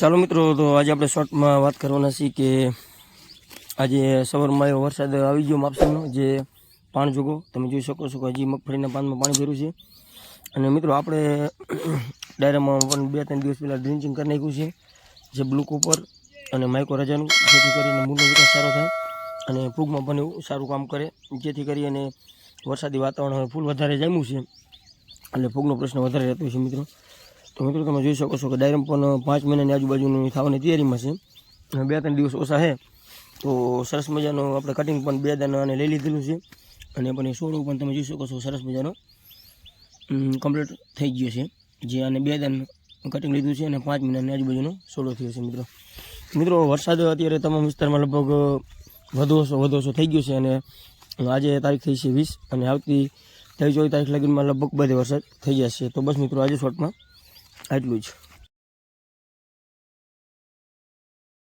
ચાલો મિત્રો, તો આજે આપણે શોર્ટમાં વાત કરવાના છીએ કે આજે સવારમાં એવો વરસાદ આવી ગયો માપસરનો જે પાણ જોગો, તમે જોઈ શકો છો કે હજી મગફળીના પાનમાં પાણી ભર્યું છે. અને મિત્રો, આપણે ડાયરામાં પણ બે ત્રણ દિવસ પહેલાં ડ્રિંચિંગ કરી નાખ્યું છે, જે બ્લુ કોપર અને માઇકો રજાનું, જેથી કરીને મૂળનો વિકાસ સારો થાય અને ફૂગમાં પણ એવું સારું કામ કરે, જેથી કરી અને વરસાદી વાતાવરણ હવે ફૂલ વધારે જામ્યું છે. એટલે ફૂગનો પ્રશ્ન વધારે રહેતો છે મિત્રો. તો મિત્રો તમે જોઈ શકો છો કે ડાયરમ પણ પાંચ મહિનાની આજુબાજુની થવાની તૈયારીમાં છે. બે ત્રણ દિવસ ઓછા છે. તો સરસ મજાનું આપણે કટિંગ પણ બે દાના અને લઈ લીધેલું છે. અને પણ એ સોળું પણ તમે જોઈ શકો છો સરસ મજાનો કમ્પ્લીટ થઈ ગયો છે. જે આને બે દાન કટિંગ લીધું છે અને પાંચ મહિનાની આજુબાજુનો સોળો થયો છે મિત્રો. મિત્રો, વરસાદ અત્યારે તમામ વિસ્તારમાં લગભગ વધુ ઓછો વધુ ઓછો થઈ ગયો છે અને આજે તારીખ થઈ છે વીસ અને આવતી ત્રેવીસ ચોવીસ તારીખ લગીનમાં લગભગ બધે વરસાદ થઈ જશે. તો બસ મિત્રો, આજે શોર્ટમાં આટલું જ